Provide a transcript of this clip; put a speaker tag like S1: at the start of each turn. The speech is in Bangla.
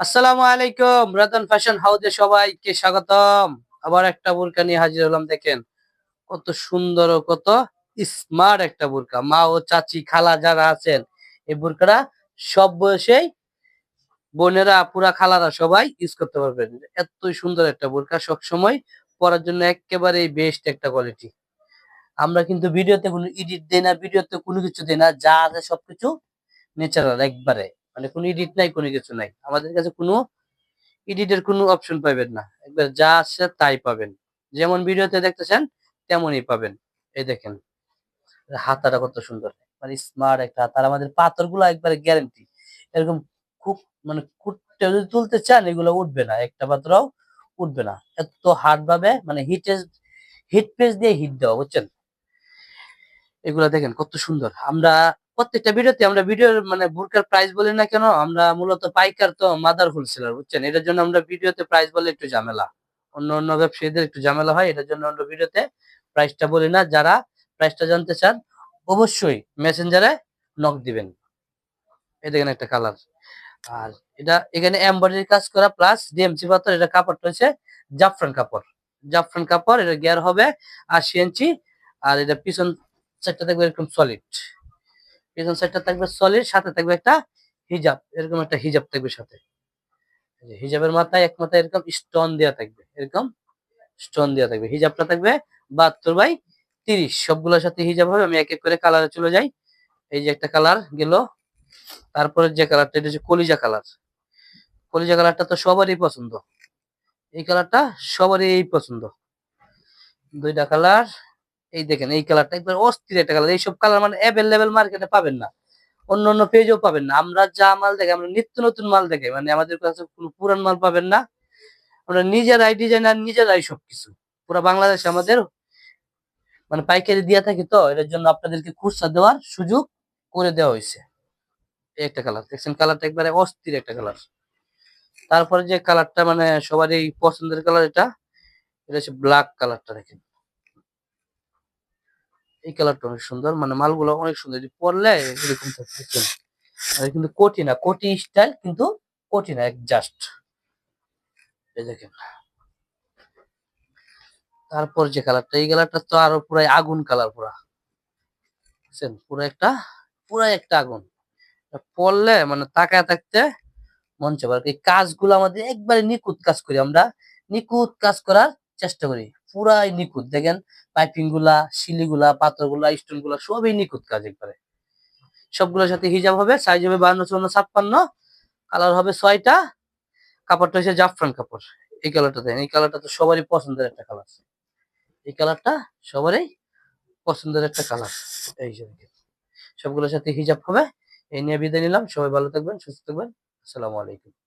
S1: আসসালামু আলাইকুম, রতন ফ্যাশন হাউসে সবাইকে স্বাগতম। আবার একটা বুরকা নিয়ে হাজির হলাম, দেখেন। কত সুন্দর ও কত স্মার্ট একটা বুরকা। মা ও চাচি, খালা যারা আছেন, এই বোরকাটা সব বয়সেই বোনেরা পুরা খালারা সবাই ইউজ করতে পারবেন। এতই সুন্দর একটা বোরকা, সবসময় পরার জন্য একেবারে বেস্ট একটা কোয়ালিটি আমরা কিন্তু ভিডিওতে কোনো এডিট দেই না, ভিডিওতে কোনো কিছু দেই না, যা আছে সবকিছু ন্যাচারাল একবারে। মানে কোনো এডিট নাই, কোনো কিছু নাই। আমাদের কাছে কোনো এডিটের কোনো অপশন পাবেন না। একবার যা আছে তাই পাবেন। যেমন ভিডিওতে দেখতেছেন, তেমনই পাবেন। এই দেখেন, হাতাটা কত সুন্দর। মানে স্মার্ট একটা হাত। আর আমাদের পাথরগুলো একবারে গ্যারান্টি এরকম খুব মানে কুটতে যদি তুলতে চান, এগুলো উঠবে না। একটা পাত্রও উঠবে না। এত হার্ড ভাবে মানে হিটে হিট পেজ দিয়ে হিট দেওয়া, বুঝছেন? এগুলা দেখেন কত সুন্দর। আমরা প্রত্যেকটা ভিডিওতে আমরা ভিডিওর মানে বুরকার প্রাইস বলি না কেন, আমরা মূলত পাইকার তো মাদার হোলসেলার বুঝছেন? এটার জন্য আমরা ভিডিওতে প্রাইস বলে একটু ঝামেলা। অন্য অন্য ব্যবসায়ীদের একটু ঝামেলা হয়, এটার জন্য আমরা ভিডিওতে প্রাইসটা বলি না। যারা প্রাইসটা জানতে চান, অবশ্যই মেসেঞ্জারে নক দিবেন। এই দেখেন একটা কালার আর এটা এখানে এমব্রয়ডারি কাজ করা প্লাস ডিএমসি পাথর, এটা কাপড়টা হচ্ছে জাফরান কাপড়। জাফরান কাপড় এটা গিয়ার হবে আশি ইঞ্চি, আর এটা পিছন সাইডটা থাকবে এরকম সলিড পিছন সাইডটা থাকবে সলিড সাথে থাকবে একটা হিজাব এরকম একটা হিজাব থাকবে সাথে। হিজাবের মাথায় এক মাথায় এরকম স্টোন দেওয়া থাকবে, এরকম স্টোন দেওয়া থাকবে। হিজাবটা থাকবে বাহাত্তর বাই তিরিশ, সবগুলোর সাথে হিজাব হবে, আমি এক এক করে কালারে চলে যাই। এই যে একটা কালার গেল, তারপরে যে কালারটা এটা হচ্ছে কলিজা কালার কলিজা কালারটা তো সবারই পছন্দ। এই কালারটা সবারই পছন্দ। দুইটা কালার এই দেখেন, এই কালারটা একবার অস্থির একটা কালার এইসব কালার মানে অ্যাভেলেবেল মার্কেটে পাবেন না। অন্য অন্য পেজেও পাবেন না। আমরা যা মাল দেখে, আমরা নিত্য নতুন মাল দেখে মানে আমাদের কাছে কোনো পুরান মাল পাবেন না। আমরা নিজেরাই ডিজাইনার নিজেরাই সবকিছু। পুরো বাংলাদেশে আমাদের মানে পাইকারি দিয়া থাকি তো, এটার জন্য আপনাদেরকে খুচরা দেওয়ার সুযোগ করে দেওয়া হয়েছে। এই একটা কালার দেখছেন কালারটা একবারে অস্থির একটা কালার তারপরে যে কালারটা মানে সবারই পছন্দের কালার এটা এটা হচ্ছে ব্ল্যাক কালারটা দেখেন। এই কালারটা অনেক সুন্দর। মানে মালগুলো অনেক সুন্দর। পরলে এরকম থাকবে কিন্তু কোটি না কোটি স্টাইল কিন্তু কোটি না জাস্ট এই দেখেন। তারপর যে কালারটা, এই কালারটা তো আরও পুরাই আগুন কালার পুরা। বুঝছেন? পুরো একটা, পুরাই একটা আগুন। পরলে মানে তাকায় থাকতে মন আর এই কাজগুলো আমাদের একবারে নিখুঁত কাজ করি আমরা। নিখুঁত কাজ করার চেষ্টা করি। পুরাই নিখুঁত। দেখেন পাইপিংগুলা শিলি গুলা পাথরগুলা স্টোনগুলা সবই নিখুঁত কাজ একবারে। সবগুলোর সাথে হিজাব হবে সাইজ হবে বান্ন চুয়ান্ন, ছাপ্পান্ন কালার হবে ছয়টা। কাপড়টা হচ্ছে জাফরান কাপড়। এই কালারটা দেন এই কালারটা তো সবারই পছন্দের একটা কালার এই কালারটা সবারই পছন্দের একটা কালার এই সবগুলোর সাথে হিজাব হবে। এই নিয়ে বিদায় নিলাম। সবাই ভালো থাকবেন, সুস্থ থাকবেন। আসসালামু আলাইকুম।